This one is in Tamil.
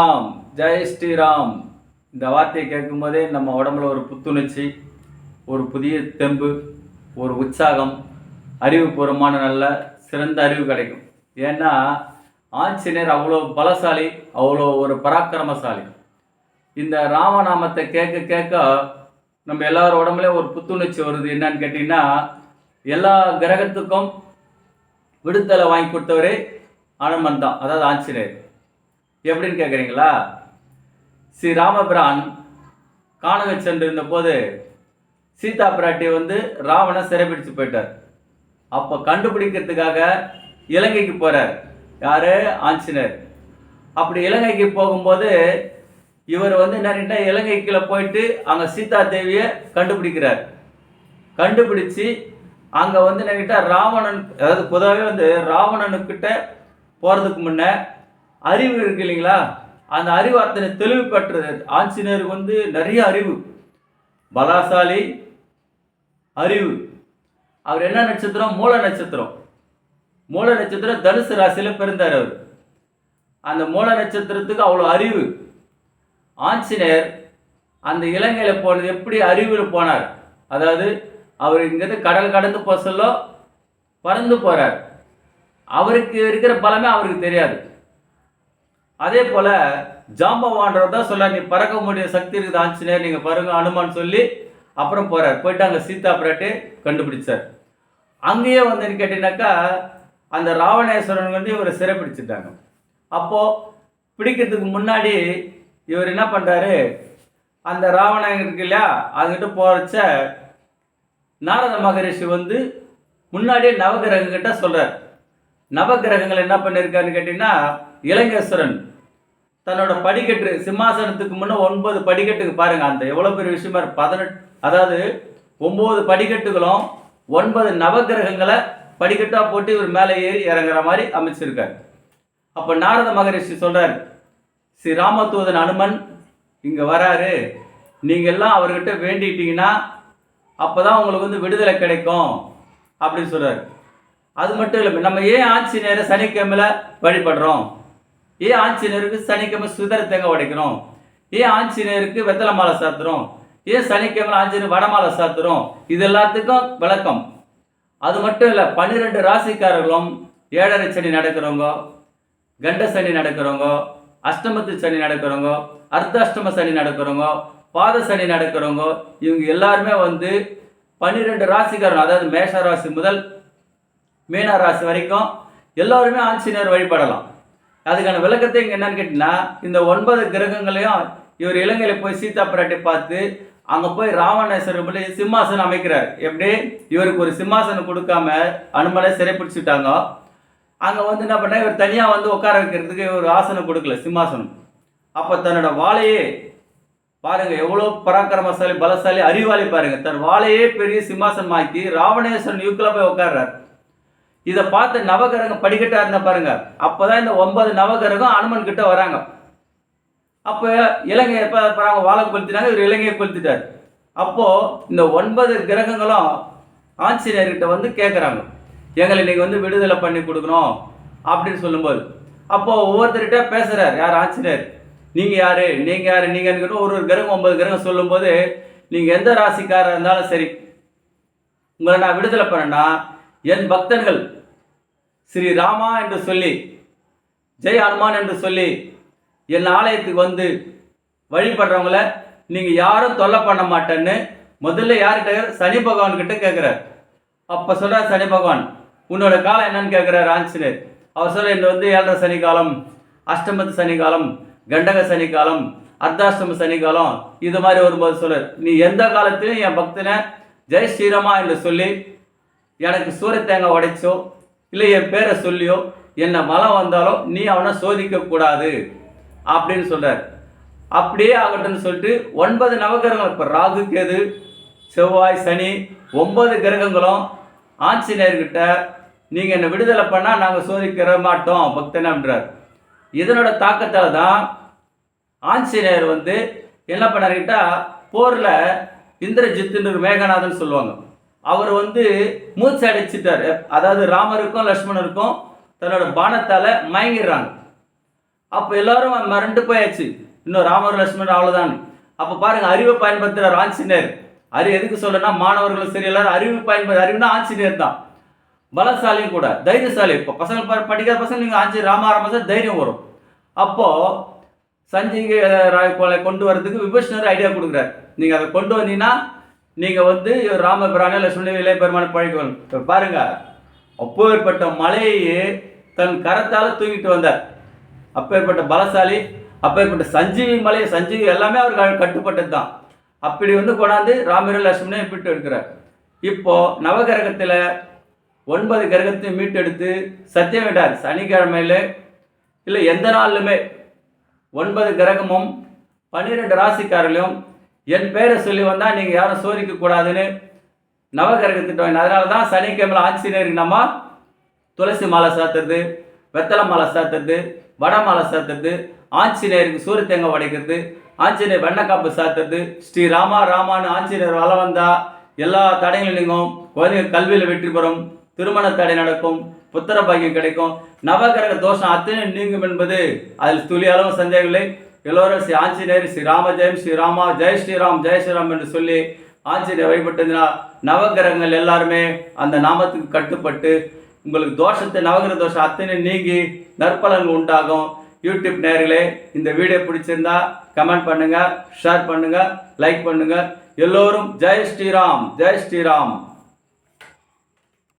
ராம் ஜெய் ஸ்ரீராம். இந்த வார்த்தையை கேட்கும் போதே நம்ம உடம்புல ஒரு புத்துணர்ச்சி ஒரு புதிய தெம்பு ஒரு உற்சாகம் அறிவுபூர்வமான நல்ல சிறந்த அறிவு கிடைக்கும். ஏன்னா ஆஞ்சநேயர் அவ்வளோ பலசாலி அவ்வளோ ஒரு பராக்கிரமசாலி. இந்த ராமநாமத்தை கேட்க கேட்க நம்ம எல்லார் உடம்புலயும் ஒரு புத்துணர்ச்சி வருது. என்னன்னு கேட்டிங்கன்னா எல்லா கிரகத்துக்கும் விடுதலை வாங்கி கொடுத்தவரே அனுமன் தான் அதாவது ஆஞ்சநேயர். எப்படின்னு கேட்குறீங்களா ஸ்ரீ ராமபிரான் காணக சென்றிருந்த போது சீதா பிராட்டி வந்து ராவணை சிறைபிடிச்சு போயிட்டார். அப்போ கண்டுபிடிக்கிறதுக்காக இலங்கைக்கு போகிறார் யாரு? ஆஞ்சநேயர். அப்படி இலங்கைக்கு போகும்போது இவர் வந்து என்னன்னா இலங்கைக்குள்ள போயிட்டு அங்கே சீதா தேவியை கண்டுபிடிக்கிறார். கண்டுபிடிச்சு அங்கே வந்து என்னகிட்ட ராவணன் அதாவது பொதுவாகவே வந்து ராவணனுக்கிட்ட போகிறதுக்கு முன்னே அறிவு இருக்கு இல்லைங்களா? அந்த அறிவு அத்தனை தெளிவு பெற்றது ஆஞ்சநேயருக்கு வந்து நிறைய அறிவு. பலாசாலி அறிவு. அவர் என்ன நட்சத்திரம்? மூல நட்சத்திரம். மூல நட்சத்திரம் தனுசு ராசியில் பிறந்தார் அவர். அந்த மூல நட்சத்திரத்துக்கு அவ்வளோ அறிவு. ஆஞ்சநேயர் அந்த இலங்கையில் போனது எப்படி அறிவில் போனார்? அதாவது அவர் இங்கேருந்து கடல் கடந்து போக சொல்ல பறந்து போகிறார் அவருக்கு இருக்கிற பலமே அவருக்கு தெரியாது. அதே போல ஜாம்பவான்றவர் தான் சொல்ல நீ பறக்க முடிய சக்தி இருக்குது ஆஞ்சநேயர் நீங்க பாருங்க அனுமான் சொல்லி அப்புறம் போறார். போயிட்டு அங்க சீதா பிராட்டி கண்டுபிடிச்சார். அங்கேயே வந்து கேட்டீங்கன்னாக்கா அந்த ராவணேஸ்வரன் வந்து இவரை சிறைப்பிடிச்சிட்டாங்க. அப்போ பிடிக்கிறதுக்கு முன்னாடி இவர் என்ன பண்றாரு அந்த ராவணன் இருக்கு இல்லையா அதுகிட்ட போறச்ச நாரத மகரிஷி வந்து முன்னாடியே நவகிரகங்கிட்ட சொல்றார். நவகிரகங்கள் என்ன பண்ணியிருக்காருன்னு கேட்டீங்கன்னா இளங்கேஸ்வரன் தன்னோட படிக்கட்டு சிம்மாசனத்துக்கு முன்னே ஒன்பது படிக்கட்டுக்கு பாருங்க அந்த எவ்வளோ பெரிய விஷயமா இருக்கு பதினெட்டு அதாவது ஒம்பது படிக்கட்டுகளும் ஒன்பது நவகிரகங்களை படிக்கட்டாக போட்டு இவர் மேலே ஏறி இறங்குற மாதிரி அமைச்சிருக்கார். அப்போ நாரத மகரிஷி சொல்கிறார் ஸ்ரீ ராமதூதன் அனுமன் இங்கே வராரு. நீங்கள் எல்லாம் அவர்கிட்ட வேண்டிட்டீங்கன்னா அப்பதான் உங்களுக்கு வந்து விடுதலை கிடைக்கும் அப்படின்னு சொல்கிறார் அது மட்டும் இல்லை நம்ம ஏன் ஆட்சி நேரம் சனிக்கிழமையில் வழிபடுறோம்? ஏன் ஆஞ்சநேயருக்கு சனிக்கிழமை சுதர தேங்காய் உடைக்கணும். ஏன் ஆஞ்சநேயருக்கு வெத்தலை மாலை சாத்துறோம் ஏன் சனிக்கிழமை ஆஞ்சநேயர் வடமாலை சாத்துறோம் இது எல்லாத்துக்கும் விளக்கம். அது மட்டும் இல்லை பன்னிரெண்டு ராசிக்காரர்களும் ஏழரை சனி நடக்கிறவங்க கண்ட சனி நடக்கிறவங்க அஷ்டமத்து சனி நடக்கிறவங்க அர்த்தாஷ்டம சனி நடக்கிறவங்க பாத சனி நடக்கிறவங்க இவங்க எல்லாருமே வந்து பன்னிரெண்டு ராசிக்காரங்க அதாவது மேஷ ராசி முதல் மீன ராசி வரைக்கும் எல்லோருமே ஆஞ்சநேயர் வழிபடலாம். அதுக்கான விளக்கத்தை இங்கே என்னன்னு கேட்டிங்கன்னா இந்த ஒன்பது கிரகங்களையும் இவர் இலங்கையில் போய் சீதா பிராட்டி பார்த்து அங்கே போய் ராவணேஸ்வரர் போய் சிம்மாசனம் அமைக்கிறார். எப்படி? இவருக்கு ஒரு சிம்மாசனம் கொடுக்காம அனுமனை சிறைப்பிடிச்சுட்டாங்க. அங்கே வந்து என்ன பண்ண இவர் தனியாக வந்து உட்கார வைக்கிறதுக்கு ஒரு ஆசனம் கொடுக்கல சிம்மாசனம். அப்போ தன்னோட வாழையே பாருங்கள் எவ்வளோ பராக்கிரமசாலி பலசாலி அறிவாளி பாருங்கள் தன் வாழையே பெரிய சிம்மாசனமாக்கி ராவணேஸ்வரன் யூக்கில் போய் உட்கார்றார். இதை பார்த்து நவகிரகம் படிக்கட்டா இருந்தா பாருங்க. அப்போதான் இந்த ஒன்பது நவகிரகம் அனுமன் கிட்ட வராங்க. அப்போ இலங்கை எப்போ அவங்க வாழை கொளுத்தினாங்க இவர் இலங்கையை கொளுத்திட்டார். அப்போது இந்த ஒன்பது கிரகங்களும் ஆஞ்சநேயர்கிட்ட வந்து கேட்குறாங்க எங்களை இன்றைக்கி வந்து விடுதலை பண்ணி கொடுக்கணும் அப்படின்னு சொல்லும்போது அப்போ ஒவ்வொருத்தர்கிட்ட பேசுகிறார் யார் ஆஞ்சநேயர்? நீங்கள் யார்? நீங்கள் யார்? நீங்க ஒரு ஒரு கிரகம் ஒன்பது கிரகம் சொல்லும்போது நீங்கள் எந்த ராசிக்காரர் இருந்தாலும் சரி உங்களை நான் விடுதலை பண்ணேன்னா என் பக்தர்கள் ஸ்ரீ ராமா என்று சொல்லி ஜெய் ஹனுமான் என்று சொல்லி என் ஆலயத்துக்கு வந்து வழிபடுறவங்கள நீங்கள் யாரும் தொல்லை பண்ண மாட்டேன்னு முதல்ல யார்கிட்ட சனி பகவான் கிட்ட கேட்குறார் அப்போ சொல்கிறார் சனி பகவான் உன்னோட காலம் என்னன்னு கேட்கிறார் ஆஞ்சநேயர். அவர் சொல்ல இந்த வந்து ஏழரை சனி காலம் அஷ்டமத்து சனி காலம் கண்டக சனி காலம் அர்த்தாஷ்டம சனி காலம் இது மாதிரி வரும்போது சொல்லர் நீ எந்த காலத்திலும் என் பக்தனை ஜெய் ஸ்ரீரமா என்று சொல்லி எனக்கு சூரிய தேங்காய் உடைச்சோ இல்லை என் பேரை சொல்லியோ என்ன மலம் வந்தாலோ நீ அவனை சோதிக்க கூடாது அப்படின்னு சொல்கிறார் அப்படியே ஆகட்டும்னு சொல்லிட்டு ஒன்பது நவகிரகங்கள் இப்போ ராகு கேது செவ்வாய் சனி ஒன்பது கிரகங்களும் ஆஞ்சநேயர்கிட்ட நீங்கள் என்னை விடுதலை பண்ணால் நாங்கள் சோதிக்கிற மாட்டோம் பக்தன் அப்படின்றார் இதனோட தாக்கத்தால் தான் ஆஞ்சநேயர் வந்து என்ன பண்ணார்கிட்ட போரில் இந்திரஜித்துன்னு மேகநாதன் சொல்லுவாங்க. அவர் வந்து மூச்சு அடைச்சிட்டார். அதாவது ராமருக்கும் லக்ஷ்மணருக்கும் தன்னோட பானத்தால் மயங்கிடுறாங்க. அப்போ எல்லாரும் மறண்டு போயாச்சு. இன்னும் ராமர் லக்ஷ்மணர் அவ்வளோதான் அப்போ பாருங்கள் அறிவை பயன்படுத்துகிற ஆஞ்சநேயர். அறி எதுக்கு சொல்லுன்னா மாணவர்களும் சரி எல்லாரும் அறிவு பயன்படுத்த அறிவுனா ஆஞ்சநேயர் தான். பலசாலியும் கூட தைரியசாலி. இப்போ பசங்க படிக்காத பசங்க நீங்கள் ஆஞ்சி ராம தைரியம் வரும். அப்போது சஞ்சய் ராய் கொலை கொண்டு வரதுக்கு விபஷ்ணர் ஐடியா கொடுக்குறாரு. நீங்கள் அதை கொண்டு வந்தீங்கன்னா நீங்கள் வந்து ராமபிரான பிராணி சுண்டி இளைய பெருமான பழக்கம் இப்போ பாருங்க. அப்பேற்பட்ட மலையை தன் கரத்தால் தூக்கிட்டு வந்தார். அப்பேற்பட்ட பலசாலி அப்பேற்பட்ட சஞ்சீவி மலை சஞ்சீவி எல்லாமே அவருக்கு கட்டுப்பட்டது தான் அப்படி வந்து கொண்டாந்து ராமர் லட்சுமணே மீட்டு எடுக்கிறார். இப்போ நவகிரகத்தில் ஒன்பது கிரகத்தையும் மீட்டெடுத்து சத்தியம் விட்டார் சனிக்கிழமையில் இல்லை எந்த நாளிலுமே ஒன்பது கிரகமும் பன்னிரெண்டு ராசிக்காரர்களையும் என் பேரை சொல்லி வந்தால் நீங்கள் யாரும் சோதிக்க கூடாதுன்னு நவகிரகத்திட்ட வாங்க அதனால தான் சனிக்கிழமை ஆஞ்சநேயருக்கு நம்ம துளசி மாலை சாத்துறது வெத்தலை மாலை சாத்துறது வடை மாலை சாத்துறது ஆஞ்சநேயருக்கு சூரிய தேங்காய் உடைக்கிறது ஆஞ்சநேயர் வெண்ணக்காப்பு சாத்துறது ஸ்ரீ ராமா ராமான்னு ஆஞ்சநேயர் வள வந்தா எல்லா தடைகளும் நீங்கும். குழந்தைங்க கல்வியில் வெற்றி பெறும். திருமண தடை நடக்கும். புத்திர பாக்கியம் கிடைக்கும். நவகிரக தோஷம் அத்தனை நீங்கும் என்பது அதில் துளி அளவு சந்தேகம் இல்லை. எல்லோரும் ஸ்ரீ ஆஞ்சநேயர் ஸ்ரீராம ஜெயம் ஸ்ரீராமா ஜெய் ஸ்ரீராம் ஜெய் ஸ்ரீராம் என்று சொல்லி ஆஞ்சநேயர் வழிபட்டதுனா நவகிரகங்கள் எல்லாருமே அந்த நாமத்துக்கு கட்டுப்பட்டு உங்களுக்கு தோஷத்தை நவகிரக தோஷம் அத்தனை நீங்கி நற்பலன்கள் உண்டாகும். யூடியூப் நேர்களே இந்த வீடியோ பிடிச்சிருந்தா கமெண்ட் பண்ணுங்கள் ஷேர் பண்ணுங்கள் லைக் பண்ணுங்கள் எல்லோரும் ஜெய் ஸ்ரீராம் ஜெய் ஸ்ரீராம்.